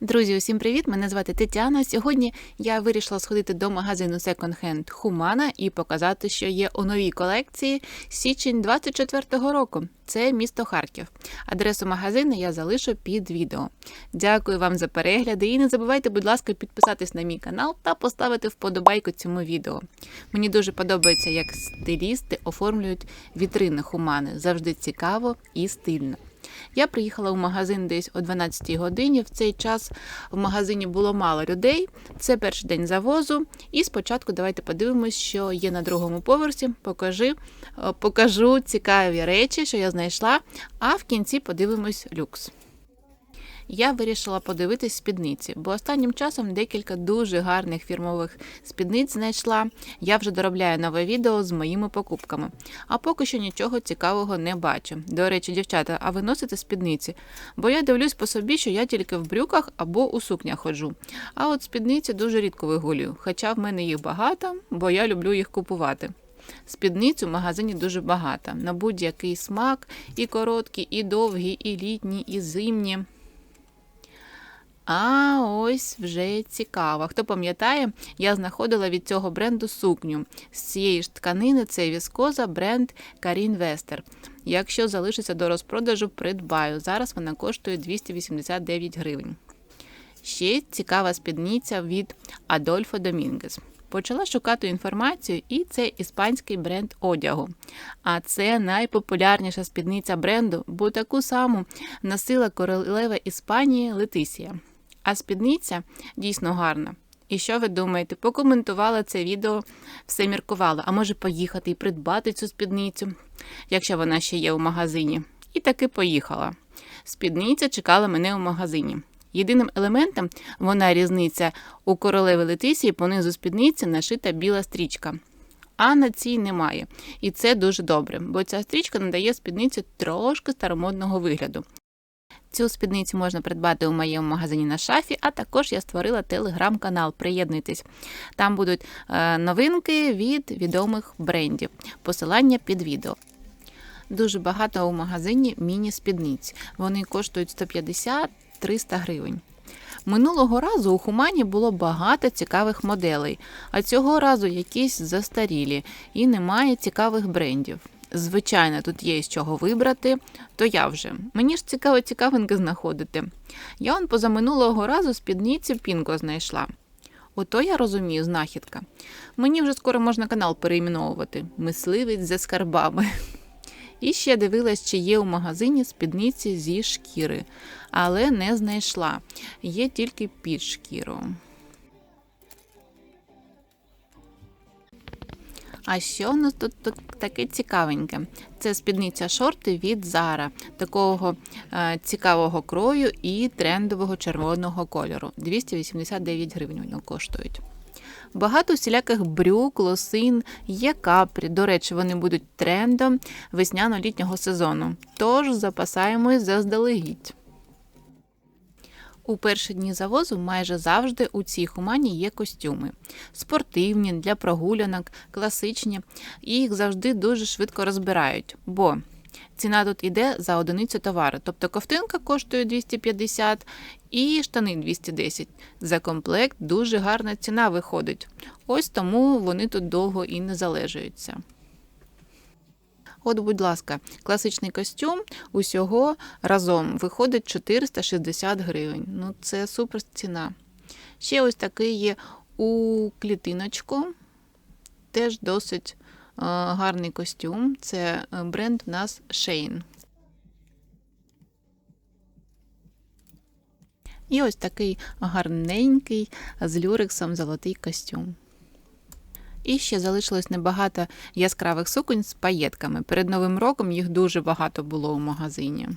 Друзі, усім привіт! Мене звати Тетяна. Сьогодні я вирішила сходити до магазину Second Hand Humana і показати, що є у новій колекції січень 24-го року. Це місто Харків. Адресу магазину я залишу під відео. Дякую вам за перегляди і не забувайте, будь ласка, підписатись на мій канал та поставити вподобайку цьому відео. Мені дуже подобається, як стилісти оформлюють вітрини Humana. Завжди цікаво і стильно. Я приїхала в магазин десь о 12 годині. В цей час в магазині було мало людей. Це перший день завозу. І спочатку давайте подивимось, що є на другому поверсі. Покажи, е, покажу цікаві речі, що я знайшла. А в кінці подивимось люкс. Я вирішила подивитись спідниці, бо останнім часом декілька дуже гарних фірмових спідниць знайшла. Я вже доробляю нове відео з моїми покупками. А поки що нічого цікавого не бачу. До речі, дівчата, а ви носите спідниці? Бо я дивлюсь по собі, що я тільки в брюках або у сукнях ходжу. А от спідниці дуже рідко вигулюю, хоча в мене їх багато, бо я люблю їх купувати. Спідниць у магазині дуже багато. На будь-який смак, і короткі, і довгі, і літні, і зимні. А ось вже цікаво. Хто пам'ятає, я знаходила від цього бренду сукню. З цієї ж тканини це віскоза бренд Карін Вестер. Якщо залишиться до розпродажу, придбаю. Зараз вона коштує 289 гривень. Ще цікава спідниця від Адольфо Домінгес. Почала шукати інформацію, і це іспанський бренд одягу. А це найпопулярніша спідниця бренду, бо таку саму носила королева Іспанії Летисія. А спідниця дійсно гарна. І що ви думаєте? Покоментувала це відео, все міркувала, а може поїхати і придбати цю спідницю, якщо вона ще є у магазині. І таки поїхала. Спідниця чекала мене у магазині. Єдиним елементом вона різниця у королеви Летисії понизу спідниці нашита біла стрічка. А на цій немає. І це дуже добре, бо ця стрічка надає спідниці трошки старомодного вигляду. Цю спідницю можна придбати у моєму магазині на шафі, а також я створила телеграм-канал. Приєднуйтесь. Там будуть е, новинки від відомих брендів. Посилання під відео. Дуже багато у магазині міні-спідниць. Вони коштують 150-300 гривень. Минулого разу у Хумані було багато цікавих моделей, а цього разу якісь застарілі і немає цікавих брендів. Звичайно, тут є з чого вибрати, то я вже. Мені ж цікаво цікавинки знаходити. Я он позаминулого разу спідниці Пінко знайшла. Ото я розумію, знахідка. Мені вже скоро можна канал перейменовувати. Мисливець за скарбами. І ще дивилась, чи є у магазині спідниці зі шкіри, але не знайшла. Є тільки під шкіру. А що у нас тут, таке цікавеньке? Це спідниця шорти від Zara, такого е, цікавого крою і трендового червоного кольору. 289 гривень вони коштують. Багато всіляких брюк, лосин, є капрі. До речі, вони будуть трендом весняно-літнього сезону. Тож запасаємось заздалегідь. У перші дні завозу майже завжди у цій хумані є костюми. Спортивні, для прогулянок, класичні, і їх завжди дуже швидко розбирають, бо ціна тут іде за одиницю товару. Тобто ковтинка коштує 250 і штани 210. За комплект дуже гарна ціна виходить. Ось тому вони тут довго і не залежуються. От, будь ласка, класичний костюм усього разом виходить 460 гривень. Ну, це супер ціна. Ще ось такий є у клітиночку. Теж досить е, гарний костюм. Це бренд у нас Shane. І ось такий гарненький з люрексом золотий костюм. І ще залишилось небагато яскравих суконь з паєтками. Перед новим роком їх дуже багато було у магазині.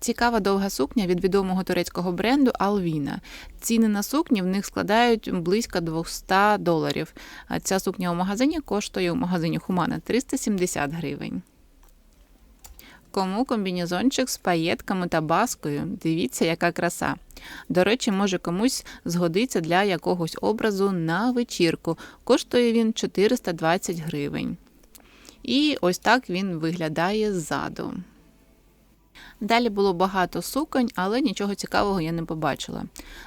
Цікава довга сукня від відомого турецького бренду Алвіна. Ціни на сукні в них складають близько 200 доларів. А ця сукня у магазині коштує у магазині Хумана 370 гривень. Кому комбінезончик з паєтками та баскою? Дивіться, яка краса. До речі, може комусь згодиться для якогось образу на вечірку. Коштує він 420 гривень. І ось так він виглядає ззаду. Далі було багато суконь, але нічого цікавого я не побачила.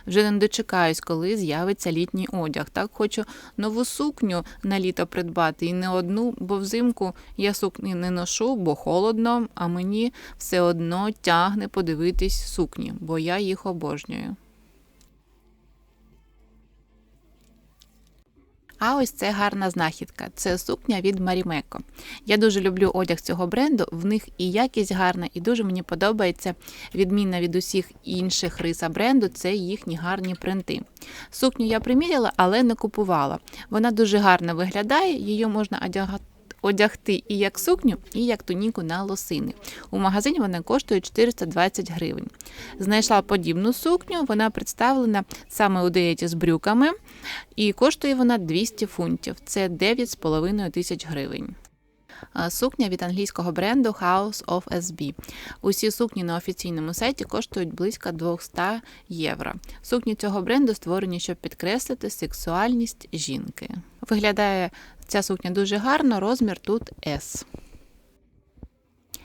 Вже не дочекаюсь, коли з'явиться літній одяг. Так хочу нову сукню на літо придбати і не одну, бо взимку я сукні не ношу, бо холодно, а мені все одно тягне подивитись сукні, бо я їх обожнюю. А ось це гарна знахідка. Це сукня від Марімеко. Я дуже люблю одяг цього бренду. В них і якість гарна, і дуже мені подобається відмінна від усіх інших риса бренду. Це їхні гарні принти. Сукню я приміряла, але не купувала. Вона дуже гарно виглядає, її можна одягати. Одягти і як сукню, і як туніку на лосини. У магазині вона коштує 420 гривень. Знайшла подібну сукню, вона представлена саме у деяті з брюками, і коштує вона 200 фунтів. Це 9,5 тисяч гривень. Сукня від англійського бренду House of SB. Усі сукні на офіційному сайті коштують близько 200 євро. Сукні цього бренду створені, щоб підкреслити сексуальність жінки. Виглядає ця сукня дуже гарно, розмір тут S.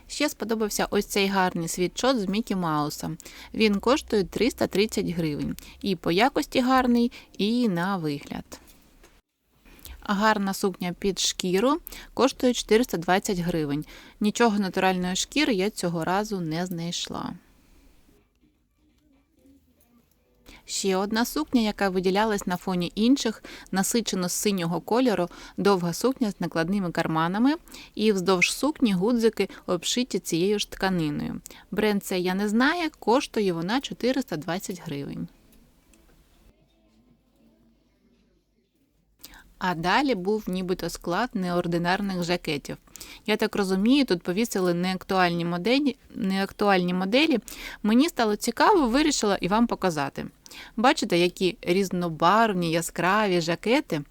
Ще сподобався ось цей гарний світшот з Мікі Маусом. Він коштує 330 гривень. І по якості гарний, і на вигляд. Гарна сукня під шкіру коштує 420 гривень. Нічого натуральної шкіри я цього разу не знайшла. Ще одна сукня, яка виділялась на фоні інших, насичено синього кольору, довга сукня з накладними карманами, і вздовж сукні гудзики обшиті цією ж тканиною. Бренд це я не знаю, коштує вона 420 гривень. А далі був нібито склад неординарних жакетів. Я так розумію, тут повісили неактуальні моделі, неактуальні моделі. Мені стало цікаво, вирішила і вам показати. Бачите, які різнобарвні, яскраві жакети.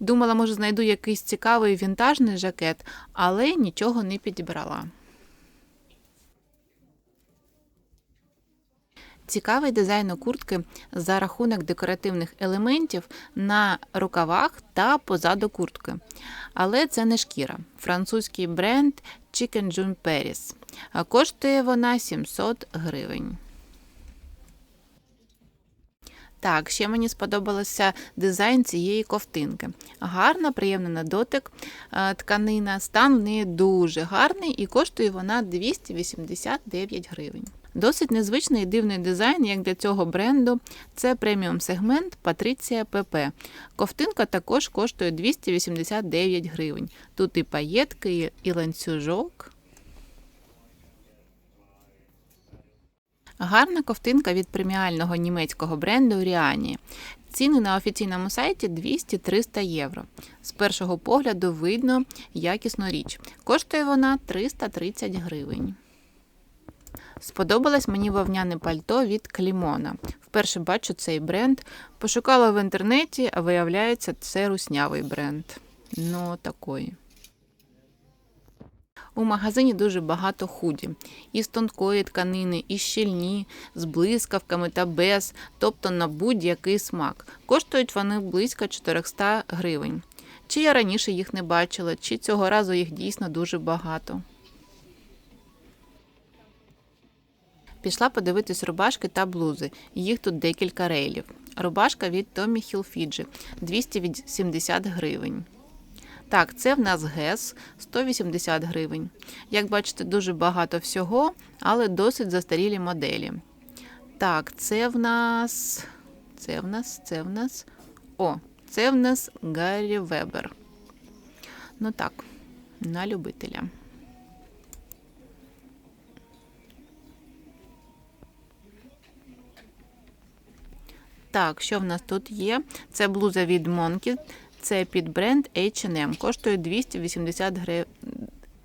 Думала, може, знайду якийсь цікавий вінтажний жакет, але нічого не підібрала. Цікавий дизайн куртки за рахунок декоративних елементів на рукавах та позаду куртки. Але це не шкіра. Французький бренд Chicken June Paris. Коштує вона 700 гривень. Так, ще мені сподобався дизайн цієї ковтинки. Гарна, приємна на дотик е, тканина. Стан в неї дуже гарний і коштує вона 289 гривень. Досить незвичний і дивний дизайн, як для цього бренду. Це преміум сегмент Патриція ПП. Ковтинка також коштує 289 гривень. Тут і паєтки, і ланцюжок. Гарна ковтинка від преміального німецького бренду Ріані. Ціни на офіційному сайті 200-300 євро. З першого погляду видно якісну річ. Коштує вона 330 гривень. Сподобалось мені вовняне пальто від Клімона. Вперше бачу цей бренд. Пошукала в інтернеті, а виявляється, це руснявий бренд. Ну, такої. У магазині дуже багато худі. І з тонкої тканини, і щільні, з блискавками та без, тобто на будь-який смак. Коштують вони близько 400 гривень. Чи я раніше їх не бачила, чи цього разу їх дійсно дуже багато. Пішла подивитись рубашки та блузи. Їх тут декілька рейлів. Рубашка від Tommy Hilfiger 270 гривень. Так, це в нас ГЕС 180 гривень. Як бачите, дуже багато всього, але досить застарілі моделі. Так, це в нас. Це в нас, це в нас. О, це в нас Гаррі Вебер. Ну так, на любителя. Так, що в нас тут є? Це блуза від Monkey, це під бренд H&M. Коштує 280 грив...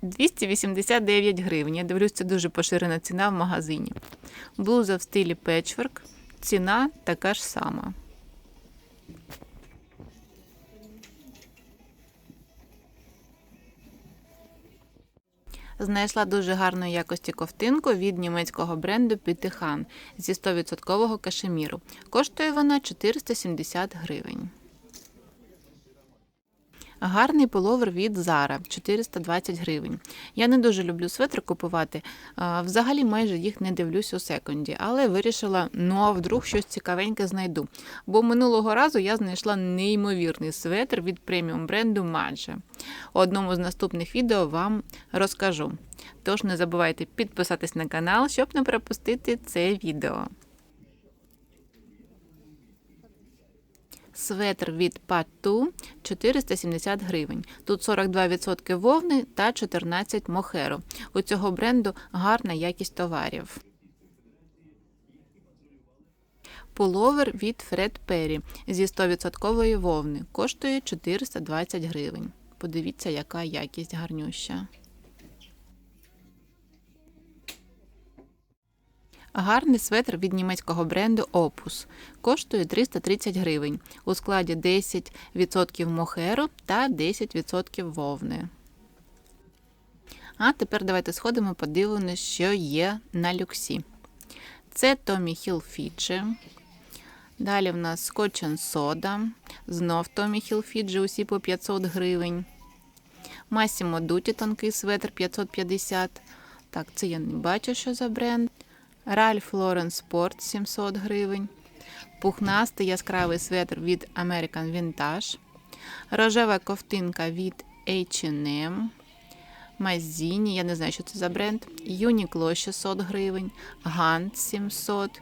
289 гривень. Я дивлюсь, це дуже поширена ціна в магазині. Блуза в стилі печворк. Ціна така ж сама. Знайшла дуже гарної якості ковтинку від німецького бренду Пітихан зі 100% кашеміру. Коштує вона 470 гривень. Гарний пуловер від Zara 420 гривень. Я не дуже люблю светри купувати. Взагалі майже їх не дивлюсь у секунді, але вирішила, ну а вдруг щось цікавеньке знайду. Бо минулого разу я знайшла неймовірний светр від преміум бренду Madge. У одному з наступних відео вам розкажу. Тож не забувайте підписатись на канал, щоб не пропустити це відео. Светр від Patu 470 гривень. Тут 42% вовни та 14 мохеро. У цього бренду гарна якість товарів. Пуловер від Fred Perry зі 100% вовни. Коштує 420 гривень. Подивіться, яка якість гарнюща. Гарний светр від німецького бренду Opus. Коштує 330 гривень. У складі 10% мохеру та 10% вовни. А тепер давайте сходимо, подивимося, що є на люксі. Це Tommy Hilfiger. Далі в нас Scotch Soda. Знов Tommy Hilfiger, усі по 500 гривень. Massimo Dutti тонкий светр 550. Так, це я не бачу, що за бренд. Ralph Lauren Sport 700 гривень. Пухнастий яскравий светр від American Vintage. Рожева ковтинка від H&M. Мазіні, я не знаю, що це за бренд. Uniqlo 600 гривень. Gant 700.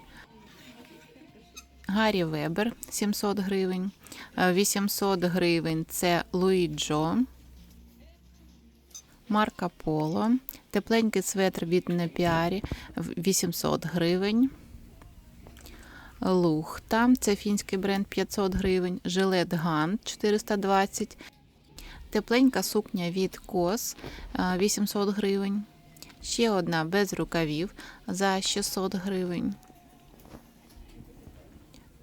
Гаррі Вебер 700 гривень. Е, 800 гривень це Луї Джо. Марка Поло. Тепленький светр від Непіарі 800 гривень. Лухта, це фінський бренд 500 гривень. Жилет Гант 420. Тепленька сукня від Кос 800 гривень. Ще одна без рукавів за 600 гривень.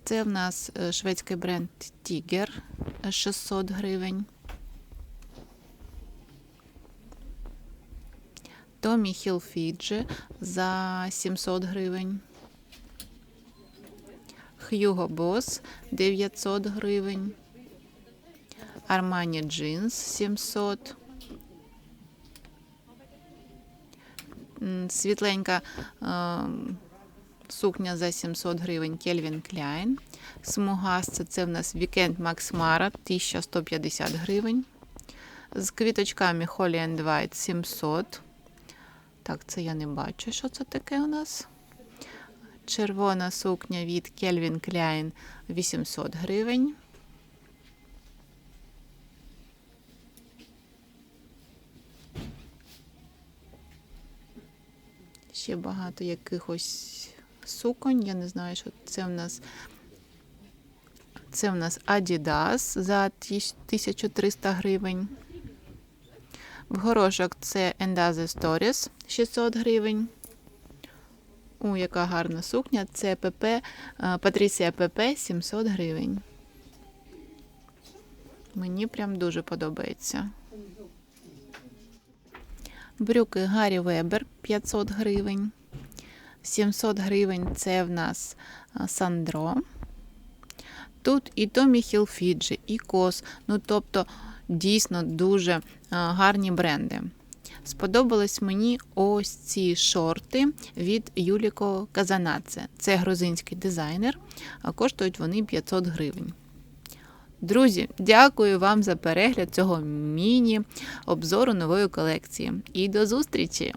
Це в нас е, шведський бренд Tiger 600 гривень. Tommy Hilfiger за 700 гривень. Hugo Boss 900 гривень. Armani Jeans 700. Світленька е, сукня за 700 гривень Calvin Klein. Смугаста це в нас Weekend Max Mara 1150 гривень. З квіточками and White 700. Так, це я не бачу, що це таке у нас. Червона сукня від Calvin Klein 800 гривень. Ще багато якихось суконь. Я не знаю, що це в нас. Це в нас Adidas за 1300 гривень. В горошок це Endaze Stories 600 гривень. У, яка гарна сукня. Це ПП, Патрісія ПП 700 гривень. Мені прям дуже подобається. Брюки Гаррі Вебер 500 гривень. 700 гривень це в нас Сандро. Тут і Томі Хілфіджі, і Кос. Ну, тобто, дійсно дуже гарні бренди. Сподобались мені ось ці шорти від Юліко Казанаце. Це грузинський дизайнер, а коштують вони 500 гривень. Друзі, дякую вам за перегляд цього міні-обзору нової колекції. І до зустрічі!